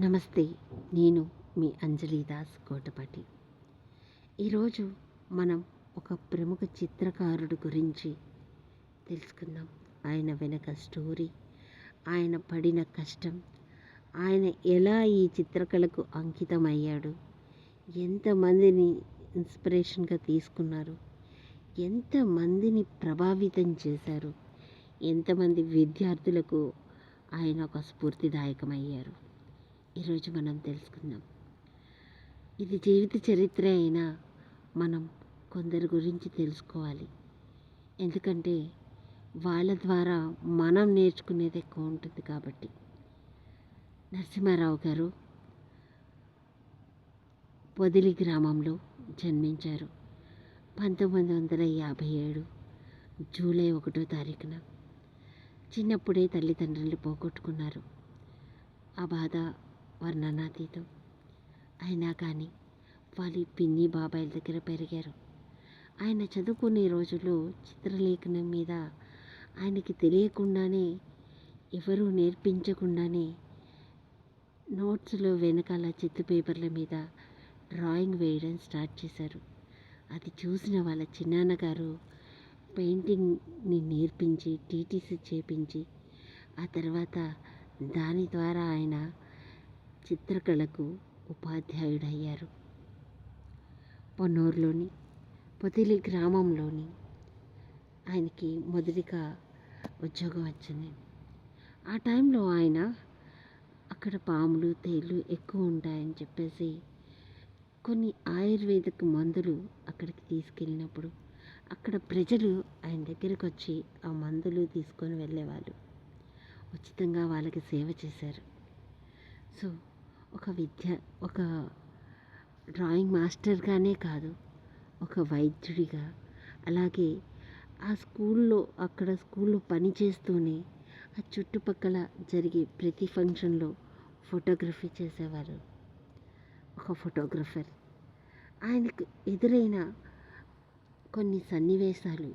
నమస్తే నేను మీ అంజలి దాస్ కోటపాటి. ఈరోజు మనం ఒక ప్రముఖ చిత్రకారుడు గురించి తెలుసుకుందాం. ఆయన వెనక స్టోరీ ఆయన పడిన కష్టం ఆయన ఎలా ఈ చిత్రకళకు అంకితమయ్యాడు ఎంతమందిని ఇన్స్పిరేషన్గా తీసుకున్నారు ఎంతమందిని ప్రభావితం చేశారు ఎంతమంది విద్యార్థులకు ఆయన ఒక స్ఫూర్తిదాయకమయ్యారు. ఈరోజు మనం తెలుసుకుందాం. ఇది జీవిత చరిత్ర అయినా మనం కొందరి గురించి తెలుసుకోవాలి. ఎందుకంటే వాళ్ళ ద్వారా మనం నేర్చుకునేది ఎక్కువ ఉంటుంది కాబట్టి. నరసింహారావు గారు పొదిలి గ్రామంలో జన్మించారు. పంతొమ్మిది వందల యాభై ఏడు జూలై ఒకటో తారీఖున. చిన్నప్పుడే తల్లిదండ్రులు పోగొట్టుకున్నారు. ఆ బాధ వర్ణనాతీతం. అయినా కానీ వాళ్ళ పిన్ని బాబాయిల దగ్గర పెరిగారు. ఆయన చదువుకునే రోజుల్లో చిత్రలేఖనం మీద ఆయనకి తెలియకుండానే ఎవరూ నేర్పించకుండానే నోట్స్లో వెనకాల చిత్తు పేపర్ల మీద డ్రాయింగ్ వేయడం స్టార్ట్ చేశారు. అది చూసిన వాళ్ళ చిన్నాన్నగారు పెయింటింగ్ని నేర్పించి టీటీసీ చేపించి ఆ తర్వాత దాని ద్వారా ఆయన చిత్రకళకు ఉపాధ్యాయుడయ్యారు. పొన్నూరులోని పొతిలి గ్రామంలోని ఆయనకి మొదటిగా ఉద్యోగం వచ్చింది. ఆ టైంలో ఆయన అక్కడ పాములు తేళ్ళు ఎక్కువ ఉంటాయని చెప్పేసి కొన్ని ఆయుర్వేదిక మందులు అక్కడికి తీసుకెళ్ళినప్పుడు అక్కడ ప్రజలు ఆయన దగ్గరికి వచ్చి ఆ మందులు తీసుకొని వెళ్ళేవాళ్ళు. ఉచితంగా వాళ్ళకి సేవ చేశారు. సో ఒక విద్య ఒక డ్రాయింగ్ మాస్టర్గానే కాదు ఒక వైద్యుడిగా. అలాగే ఆ స్కూల్లో అక్కడ స్కూల్లో పనిచేస్తూనే ఆ చుట్టుపక్కల జరిగే ప్రతి ఫంక్షన్లో ఫోటోగ్రఫీ చేసేవారు. ఒక ఫోటోగ్రఫర్. ఆయనకు ఎదురైన కొన్ని సన్నివేశాలు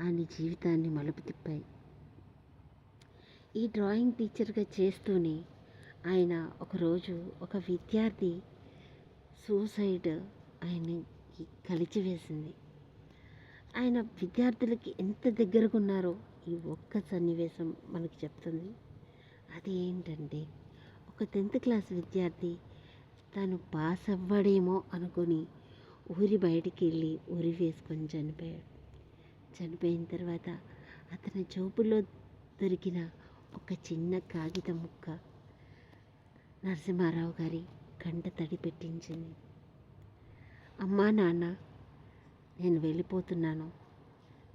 ఆయన జీవితాన్ని మలుపు తిప్పాయి. ఈ డ్రాయింగ్ టీచర్గా చేస్తూనే ఆయన ఒకరోజు ఒక విద్యార్థి సూసైడ్ ఆయనకి కలిచివేసింది. ఆయన విద్యార్థులకి ఎంత దగ్గరగా ఉన్నారో ఈ ఒక్క సన్నివేశం మనకి చెప్తుంది. అది ఏంటంటే ఒక టెన్త్ క్లాస్ విద్యార్థి తను పాస్ అవ్వడేమో అనుకొని ఊరి బయటికి వెళ్ళి ఊరి వేసుకొని చనిపోయాడు. చనిపోయిన తర్వాత అతని జోబులో దొరికిన ఒక చిన్న కాగితం ముక్క నరసింహారావు గారి కంట తడి పెట్టించింది. అమ్మా నాన్న నేను వెళ్ళిపోతున్నాను.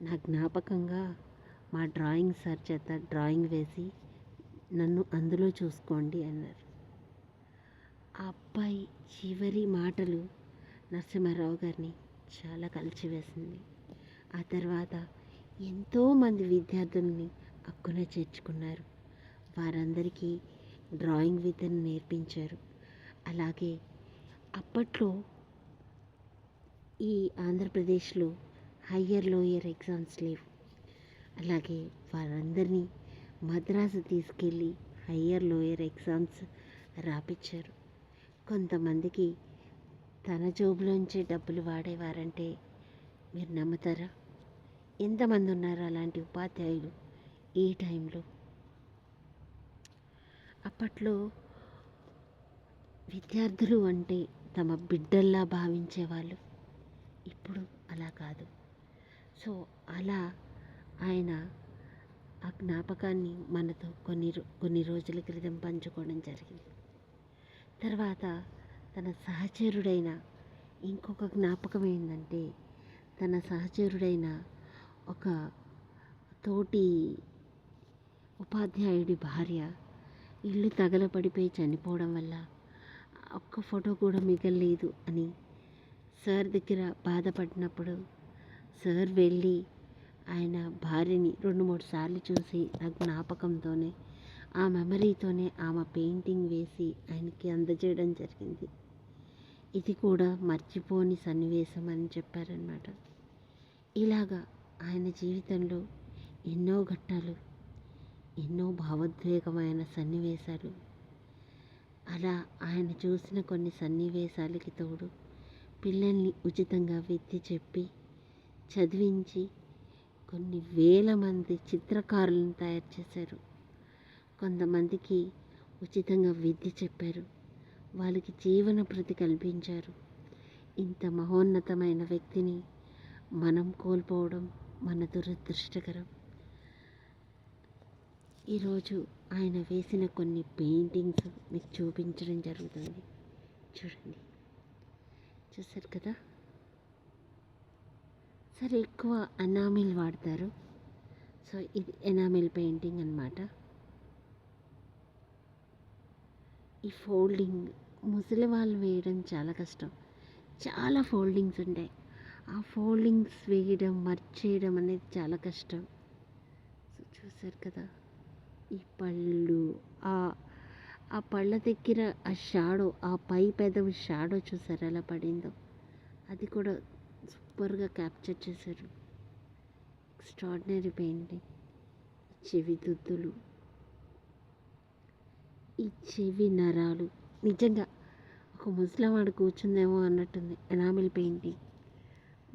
నా జ్ఞాపకంగా మా డ్రాయింగ్ సార్ చేత డ్రాయింగ్ వేసి నన్ను అందులో చూసుకోండి అన్నారు. ఆ అబ్బాయి చివరి మాటలు నరసింహారావు గారిని చాలా కలిచివేసింది. ఆ తర్వాత ఎంతోమంది విద్యార్థుల్ని అక్కున చేర్చుకున్నారు. వారందరికీ డ్రాయింగ్ విద్యను నేర్పించారు. అలాగే అప్పట్లో ఈ ఆంధ్రప్రదేశ్లో హయ్యర్ లోయర్ ఎగ్జామ్స్ లేవు. అలాగే వారందరినీ మద్రాసు తీసుకెళ్ళి హయ్యర్ లోయర్ ఎగ్జామ్స్ రాపించారు కొంతమందికి తన జోబులోంచి డబ్బులు వాడేవారంటే మీరు నమ్ముతారా? ఎంతమంది ఉన్నారు అలాంటి ఉపాధ్యాయులు ఈ టైంలో? అప్పట్లో విద్యార్థులు అంటే తమ బిడ్డల్లా భావించేవాళ్ళు ఇప్పుడు అలా కాదు. సో అలా ఆయన ఆ జ్ఞాపకాన్ని మనతో కొన్ని కొన్ని రోజుల క్రితం పంచుకోవడం జరిగింది. తర్వాత తన సహచరుడైన ఇంకొక జ్ఞాపకం ఏంటంటే తన సహచరుడైన ఒక తోటి ఉపాధ్యాయుడి భార్య ఇల్లు తగలపడిపోయి చనిపోవడం వల్ల ఒక్క ఫోటో కూడా మిగలలేదు అని సార్ దగ్గర బాధపడినప్పుడు సార్ వెళ్ళి ఆయన భార్యని రెండు మూడు సార్లు చూసి ఆ జ్ఞాపకంతోనే ఆ మెమరీతోనే ఆమె పెయింటింగ్ వేసి ఆయనకి అందజేయడం జరిగింది. ఇది కూడా మర్చిపోని సన్నివేశం అని చెప్పారనమాట ఇలాగా ఆయన జీవితంలో ఎన్నో ఘట్టాలు ఎన్నో భావోద్వేగమైన సన్నివేశాలు. అలా ఆయన చూసిన కొన్ని సన్నివేశాలకి తోడు పిల్లల్ని ఉచితంగా విద్య చెప్పి చదివించి కొన్ని వేల మంది చిత్రకారులను తయారు చేశారు. కొంతమందికి ఉచితంగా విద్య చెప్పారు. వాళ్ళకి జీవన ప్రతి కల్పించారు. ఇంత మహోన్నతమైన వ్యక్తిని మనం కోల్పోవడం మన దురదృష్టకరం. ఈరోజు ఆయన వేసిన కొన్ని పెయింటింగ్స్ మీకు చూపించడం జరుగుతుంది. చూడండి. చూసారు కదా? సరే ఎక్కువ అనామిల్ వాడతారు. సో ఇది ఎనామిల్ పెయింటింగ్ అన్నమాట. ఈ ఫోల్డింగ్ ముసలి వాళ్ళు వేయడం చాలా కష్టం. చాలా ఫోల్డింగ్స్ ఉంటాయి. ఆ ఫోల్డింగ్స్ వేయడం మర్చ్ చేయడం అనేది చాలా కష్టం. సో చూసారు కదా? ఈ పళ్ళు ఆ ఆ పళ్ళ దగ్గర ఆ షాడో ఆ పై పెదవి షాడో చూసారు? ఎలా పడిందో? అది కూడా సూపర్గా క్యాప్చర్ చేశారు. Extraordinary painting. చెవి దుద్దులు. ఈ చెవి నరాలు. నిజంగా ఒక ముసలివాడు కూర్చుందేమో అన్నట్టుంది. Enamel painting.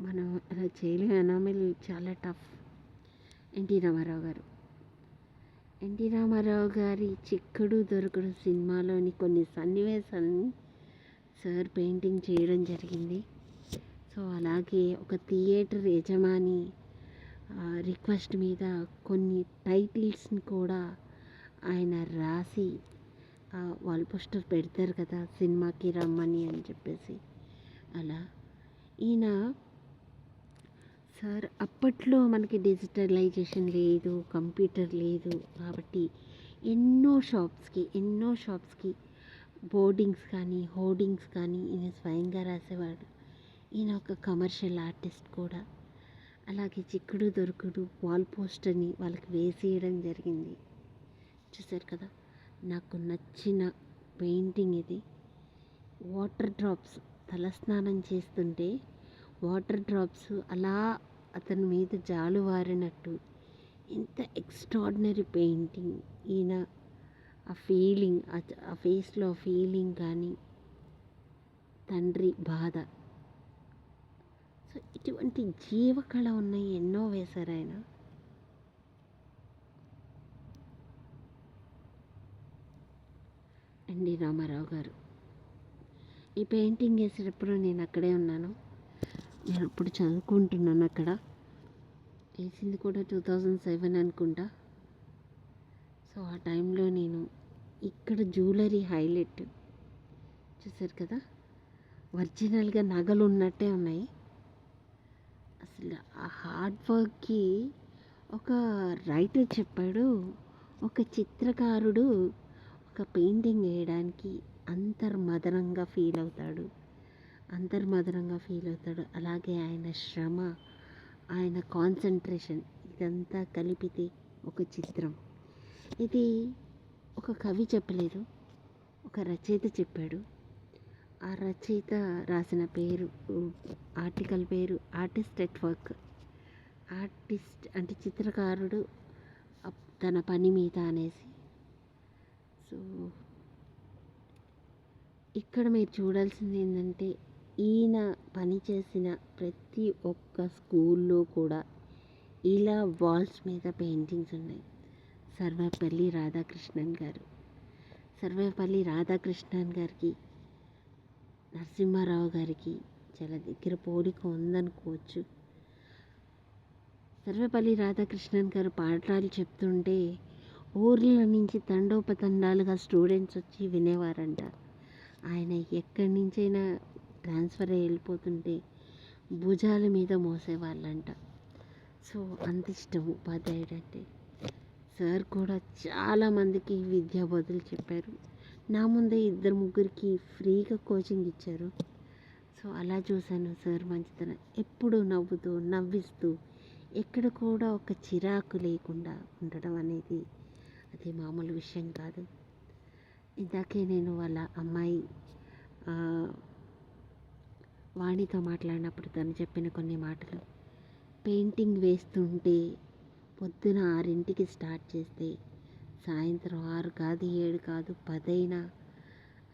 మనం అలా చేయలేము ఎనామిల్ చాలా టఫ్. ఎన్టీ రామారావు గారు. ఎన్టీ రామారావు గారి చిక్కడు దొరకడు సినిమాలోని కొన్ని సన్నివేశాలని సార్ పెయింటింగ్ చేయడం జరిగింది. సో అలాగే ఒక థియేటర్ యజమాని రిక్వెస్ట్ మీద కొన్ని టైటిల్స్ని కూడా ఆయన రాసి వాల్ పోస్టర్ పెడతారు కదా సినిమాకి రమ్మని అని చెప్పేసి. అలా ఈయన సార్ అప్పట్లో మనకి డిజిటలైజేషన్ లేదు కంప్యూటర్ లేదు కాబట్టి ఎన్నో షాప్స్కి ఎన్నో షాప్స్కి బోర్డింగ్స్ కానీ హోర్డింగ్స్ కానీ ఈయన స్వయంగా రాసేవాడు. ఈయన ఒక కమర్షియల్ ఆర్టిస్ట్ కూడా. అలాగే చిక్కుడు దొరుకుడు వాల్ పోస్టర్ని వాళ్ళకి వేసేయడం జరిగింది. చూసారు కదా నాకు నచ్చిన పెయింటింగ్ ఇది. వాటర్ డ్రాప్స్ తలస్నానం చేస్తుంటే వాటర్ డ్రాప్స్ అలా అతని మీద జాలువారినట్టు ఎంత ఎక్స్ట్రాడినరీ పెయింటింగ్ ఈయన ఆ ఫీలింగ్ ఆ ఫేస్లో ఫీలింగ్ కానీ తండ్రి బాధ. సో ఇటువంటి జీవకళ ఉన్నాయి ఎన్నో వేశారు ఆయన. ఎన్డి రామారావు గారు. ఈ పెయింటింగ్ వేసేటప్పుడు నేను అక్కడే ఉన్నాను. నేను అప్పుడు చదువుకుంటున్నాను అక్కడ. వేసింది కూడా టూ థౌజండ్ సెవెన్ అనుకుంటా. సో ఆ టైంలో నేను ఇక్కడ జ్యువెలరీ హైలైట్ చూసారు కదా? ఒరిజినల్గా నగలు ఉన్నట్టే ఉన్నాయి. అసలు ఆ హార్డ్ వర్క్కి ఒక రైటర్ చెప్పాడు ఒక చిత్రకారుడు ఒక పెయింటింగ్ వేయడానికి అంతర్మదనంగా ఫీల్ అవుతాడు. అంతర్మదనంగా ఫీల్ అవుతాడు. అలాగే ఆయన శ్రమ ఆయన కాన్సన్ట్రేషన్ ఇదంతా కలిపితే ఒక చిత్రం. ఇది ఒక కవి చెప్పలేదు ఒక రచయిత చెప్పాడు. ఆ రచయిత రాసిన పేరు ఆర్టికల్ పేరు ఆర్టిస్ట్ ఎట్ వర్క్. ఆర్టిస్ట్ అంటే చిత్రకారుడు తన పని మీద అనేసి. సో ఇక్కడ మీరు చూడాల్సింది ఏంటంటే ఈయన పనిచేసిన ప్రతి ఒక్క స్కూల్లో కూడా ఇలా వాల్స్ మీద పెయింటింగ్స్ ఉన్నాయి. సర్వేపల్లి రాధాకృష్ణన్ గారు. సర్వేపల్లి రాధాకృష్ణన్ గారికి నరసింహారావు గారికి చాలా దగ్గర పోలిక ఉందనుకోవచ్చు. సర్వేపల్లి రాధాకృష్ణన్ గారు పాఠాలు చెప్తుంటే ఊర్ల నుంచి తండోపతండాలుగా స్టూడెంట్స్ వచ్చి వినేవారంట. ఆయన ఎక్కడి నుంచైనా ట్రాన్స్ఫర్ అయ్యి వెళ్ళిపోతుంటే భుజాల మీద మోసేవాళ్ళంట. సో అంత ఇష్టం ఉపాధ్యాయుడు అంటే సార్ కూడా చాలామందికి విద్యా బదులు చెప్పారు. నా ముందే ఇద్దరు ముగ్గురికి ఫ్రీగా కోచింగ్ ఇచ్చారు. సో అలా చూశాను సార్ మంచితనం. ఎప్పుడు నవ్వుతూ నవ్విస్తూ ఎక్కడ కూడా ఒక చిరాకు లేకుండా ఉండడం అనేది అది మామూలు విషయం కాదు. ఇందాకే నేను వాళ్ళ అమ్మాయి వాణితో మాట్లాడినప్పుడు తను చెప్పిన కొన్ని మాటలు. పెయింటింగ్ వేస్తుంటే పొద్దున ఆరింటికి స్టార్ట్ చేస్తే సాయంత్రం ఆరు కాదు ఏడు కాదు పదైనా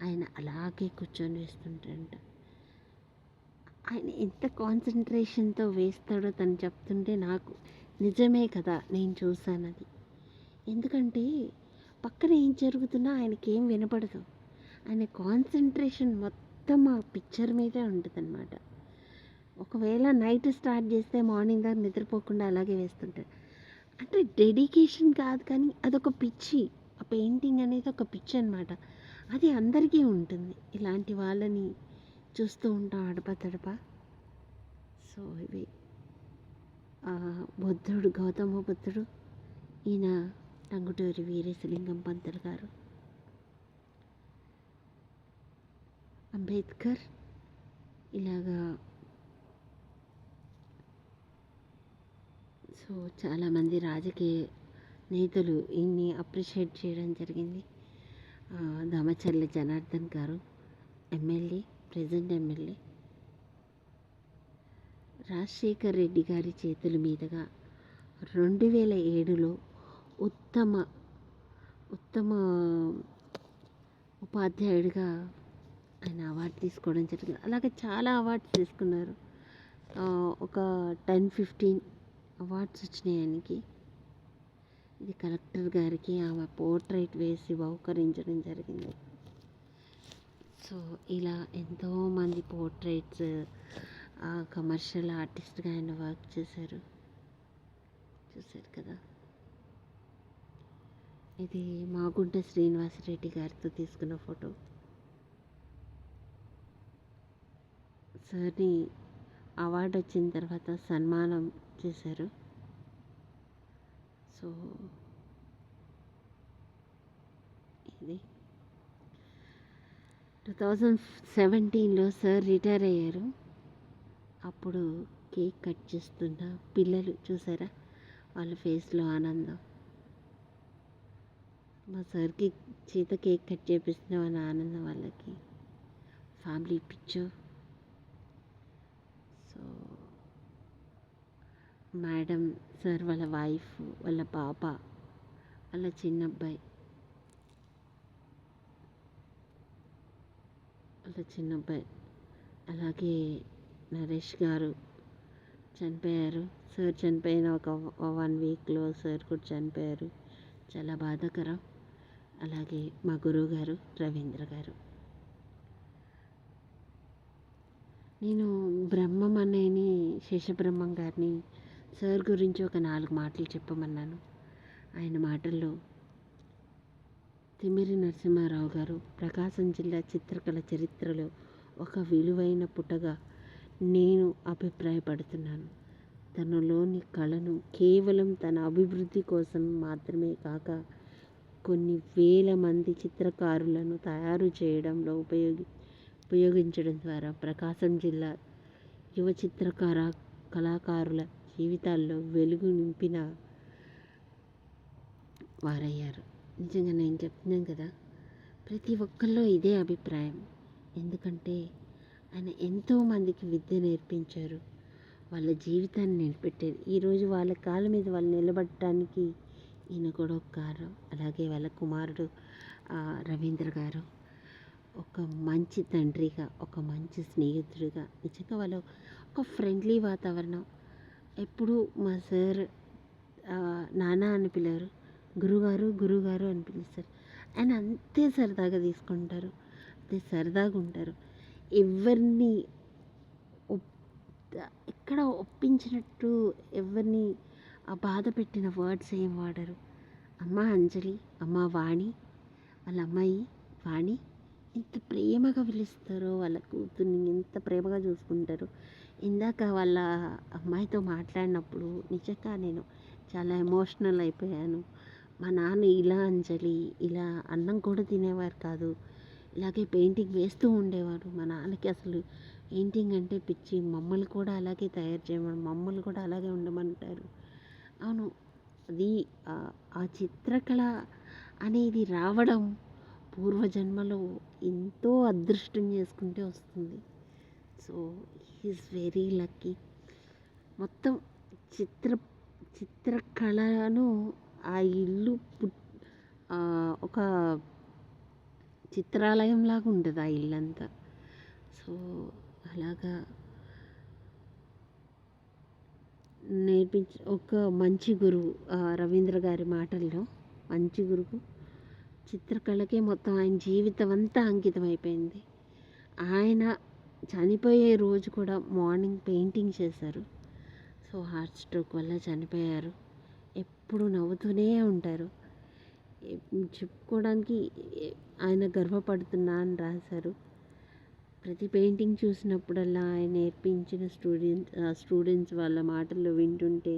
ఆయన అలాగే కూర్చొని వేస్తుంటాడంట. ఆయన ఎంత కాన్సన్ట్రేషన్తో వేస్తాడో తను చెప్తుంటే నాకు నిజమే కదా నేను చూశాను అది ఎందుకంటే పక్కన ఏం జరుగుతున్నా ఆయనకి ఏం వినపడదు. ఆయన కాన్సన్ట్రేషన్ మొత్తం మొత్తం ఆ పిక్చర్ మీదే ఉంటుందన్నమాట. ఒకవేళ నైట్ స్టార్ట్ చేస్తే మార్నింగ్ దాకా నిద్రపోకుండా అలాగే వేస్తుంటారు. అంటే డెడికేషన్ కాదు కానీ అదొక పిచ్చి. ఆ పెయింటింగ్ అనేది ఒక పిచ్చి అనమాట అది అందరికీ ఉంటుంది. ఇలాంటి వాళ్ళని చూస్తూ ఉంటాం అడప తడప. సో ఇవి బుద్ధుడు గౌతమ బుద్ధుడు ఈయన టంగుటూరి వీరేశలింగం పంతులు గారు. అంబేద్కర్ ఇలాగా సో చాలామంది రాజకీయ నేతలు ఈయన్ని అప్రిషియేట్ చేయడం జరిగింది. దామచర్ల జనార్దన్ గారు MLA present MLA. Rajasekhar Reddy గారి చేతుల మీదుగా రెండు వేల ఏడులో ఉత్తమ ఉత్తమ ఉపాధ్యాయుడిగా ఆయన అవార్డు తీసుకోవడం జరిగింది. అలాగే చాలా అవార్డ్స్ తీసుకున్నారు. ఒక టెన్ ఫిఫ్టీన్ అవార్డ్స్ వచ్చినాయి ఆయనకి. ఇది కలెక్టర్ గారికి ఆమె పోర్ట్రైట్ వేసి బహుకరించడం జరిగింది. సో ఇలా ఎంతోమంది పోర్ట్రైట్స్ కమర్షియల్ ఆర్టిస్ట్గా ఆయన వర్క్ చేశారు. చూశారు కదా? ఇది మాగుంట శ్రీనివాసరెడ్డి గారితో తీసుకున్న ఫోటో సార్ని అవార్డు వచ్చిన తర్వాత సన్మానం చేశారు. సో ఇది. టూ థౌజండ్ సెవెంటీన్లో సార్ రిటైర్ అయ్యారు. అప్పుడు కేక్ కట్ చేస్తున్న పిల్లలు చూసారా? వాళ్ళ ఫేస్లో ఆనందం. మా సార్కి చేత కేక్ కట్ చేపిస్తున్నాం అన్న ఆనందం వాళ్ళకి. Family picture. So madam sir వాళ్ళ వైఫ్ వాళ్ళ పాప వాళ్ళ చిన్న అబ్బాయి వాళ్ళ చిన్న అబ్బాయి అలాగే నరేష్ గారు చనిపోయారు. సార్ చనిపోయిన ఒక వన్ వీక్లో సార్ కూడా చనిపోయారు. చాలా బాధాకరం. అలాగే మా గురువు గారు రవీంద్ర గారు. నేను బ్రహ్మం అనేని శేషబ్రహ్మం గారిని సార్ గురించి ఒక నాలుగు మాటలు చెప్పమన్నాను. ఆయన మాటల్లో తిమిరి నరసింహారావు గారు ప్రకాశం జిల్లా చిత్రకళ చరిత్రలో ఒక విలువైన పుటగా నేను అభిప్రాయపడుతున్నాను. తనలోని కళను కేవలం తన అభివృద్ధి కోసం మాత్రమే కాక కొన్ని వేల మంది చిత్రకారులను తయారు చేయడంలో ఉపయోగి ఉపయోగించడం ద్వారా ప్రకాశం జిల్లా యువ చిత్రకార కళాకారుల జీవితాల్లో వెలుగు నింపిన వారయ్యారు. నిజంగా నేను చెప్తున్నాను కదా ప్రతి ఒక్కరిలో ఇదే అభిప్రాయం. ఎందుకంటే ఆయన ఎంతోమందికి విద్య నేర్పించారు. వాళ్ళ జీవితాన్ని నిలబెట్టారు. ఈరోజు వాళ్ళ కాళ్ళ మీద వాళ్ళు నిలబడటానికి ఈయన కూడా ఒక కారణం. అలాగే వాళ్ళ కుమారుడు రవీంద్ర గారు. ఒక మంచి తండ్రిగా ఒక మంచి స్నేహితుడిగా నిజంగా వాళ్ళు ఒక ఫ్రెండ్లీ వాతావరణం. ఎప్పుడు మా సార్ నాన్న అని పిలవరు గురుగారు గురుగారు అని పిలుస్తారు. ఆయన అంతే సరదాగా తీసుకుంటారు అంతే సరదాగా ఉంటారు. ఎవరిని ఒప్- ఎక్కడ ఒప్పించినట్టు ఎవరిని ఆ బాధ పెట్టిన వర్డ్స్ ఏం వాడరు. అమ్మ అంజలి అమ్మ వాణి వాళ్ళ అమ్మాయి వాణి ఎంత ప్రేమగా పిలుస్తారో వాళ్ళ కూతుర్ని ఎంత ప్రేమగా చూసుకుంటారు. ఇందాక వాళ్ళ అమ్మాయితో మాట్లాడినప్పుడు నిజంగా నేను చాలా ఎమోషనల్ అయిపోయాను. మా నాన్న ఇలా అంజలి ఇలా అన్నం కూడా తినేవారు కాదు. ఇలాగే పెయింటింగ్ వేస్తూ ఉండేవారు. మా నాన్నకి అసలు పెయింటింగ్ అంటే పిచ్చి. మమ్మల్ని కూడా అలాగే తయారు చేయమని మమ్మల్ని కూడా అలాగే ఉండమంటారు. అవును అది ఆ- ఆ చిత్రకళ అనేది రావడం పూర్వజన్మలో ఎంతో అదృష్టం చేసుకుంటే వస్తుంది. సో హీఈస్ వెరీ లక్కీ మొత్తం చిత్ర చిత్రకళను ఆ ఇల్లు పుట్ ఒక చిత్రాలయం లాగా ఉంటుంది ఆ ఇల్లంతా. సో అలాగా నేర్పించ ఒక మంచి గురువు రవీంద్ర గారి మాటల్లో మంచి గురువు. చిత్రకళకే మొత్తం ఆయన జీవితం అంతా అంకితం అయిపోయింది ఆయన చనిపోయే రోజు కూడా మార్నింగ్ పెయింటింగ్ చేశారు. సో హార్ట్ స్ట్రోక్ వల్ల చనిపోయారు. ఎప్పుడు నవ్వుతూనే ఉంటారు. చెప్పుకోవడానికి ఆయన గర్వపడుతున్నా అని రాశారు. ప్రతి పెయింటింగ్ చూసినప్పుడల్లా ఆయన నేర్పించిన స్టూడెంట్ స్టూడెంట్స్ వాళ్ళ మాటలు వింటుంటే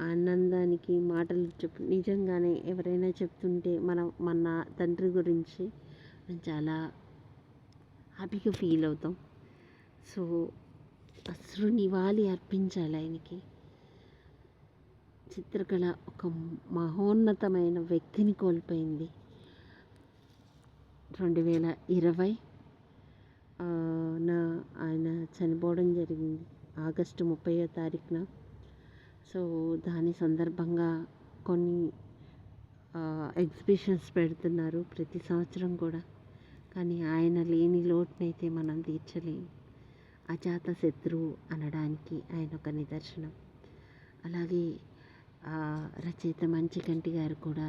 ఆనందానికి మాటలు చెప్పు నిజంగానే ఎవరైనా చెప్తుంటే మనం మన తండ్రి గురించి మనం చాలా హ్యాపీగా ఫీల్ అవుతాం. సో అసలు నివాళి అర్పించాలి ఆయనకి. చిత్రకళ ఒక మహోన్నతమైన వ్యక్తిని కోల్పోయింది. రెండు వేల ఇరవై నా ఆయన చనిపోవడం జరిగింది. ఆగస్టు ముప్పయో తారీఖున సో దాని సందర్భంగా కొన్ని ఎగ్జిబిషన్స్ పెడుతున్నారు ప్రతి సంవత్సరం కూడా. కానీ ఆయన లేని లోటునైతే మనం తీర్చలేము అజాత శత్రువు అనడానికి ఆయన ఒక నిదర్శనం. అలాగే రచయిత మంచికంటి గారు కూడా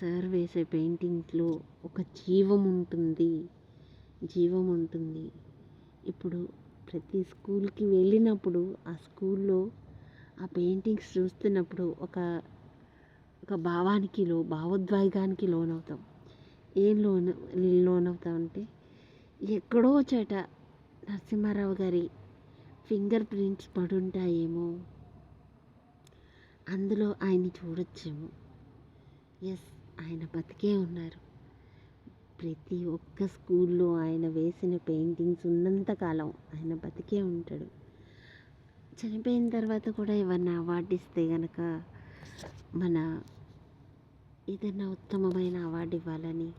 సార్ వేసే పెయింటింగ్లో ఒక జీవం ఉంటుంది. జీవం ఉంటుంది. ఇప్పుడు ప్రతి స్కూల్కి వెళ్ళినప్పుడు ఆ స్కూల్లో ఆ పెయింటింగ్స్ చూస్తున్నప్పుడు ఒక ఒక భావానికి లో భావోద్వేగానికి లోనవుతాం. ఏం లోన్ లోనవుతాం అంటే ఎక్కడో చోట నరసింహారావు గారి ఫింగర్ ప్రింట్స్ పడుంటాయేమో అందులో ఆయన్ని చూడొచ్చేమో. ఎస్ ఆయన బతికే ఉన్నారు. ప్రతి ఒక్క స్కూల్లో ఆయన వేసిన పెయింటింగ్స్ ఉన్నంతకాలం ఆయన బతికే ఉంటాడు. చనిపోయిన తర్వాత కూడా ఏమన్నా అవార్డు ఇస్తే కనుక మన ఏదైనా ఉత్తమమైన అవార్డు ఇవ్వాలని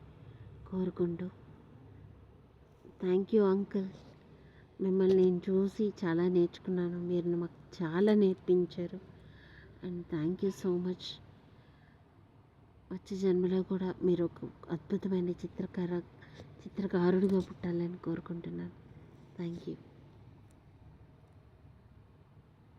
కోరుకుంటూ థ్యాంక్ యూ అంకుల్ మిమ్మల్ని నేను చూసి చాలా నేర్చుకున్నాను. మీరు మాకు చాలా నేర్పించారు. And thank you so much వచ్చే జన్మలో కూడా మీరు ఒక అద్భుతమైన చిత్రకార చిత్రకారుడిగా పుట్టాలని కోరుకుంటున్నాను. Thank you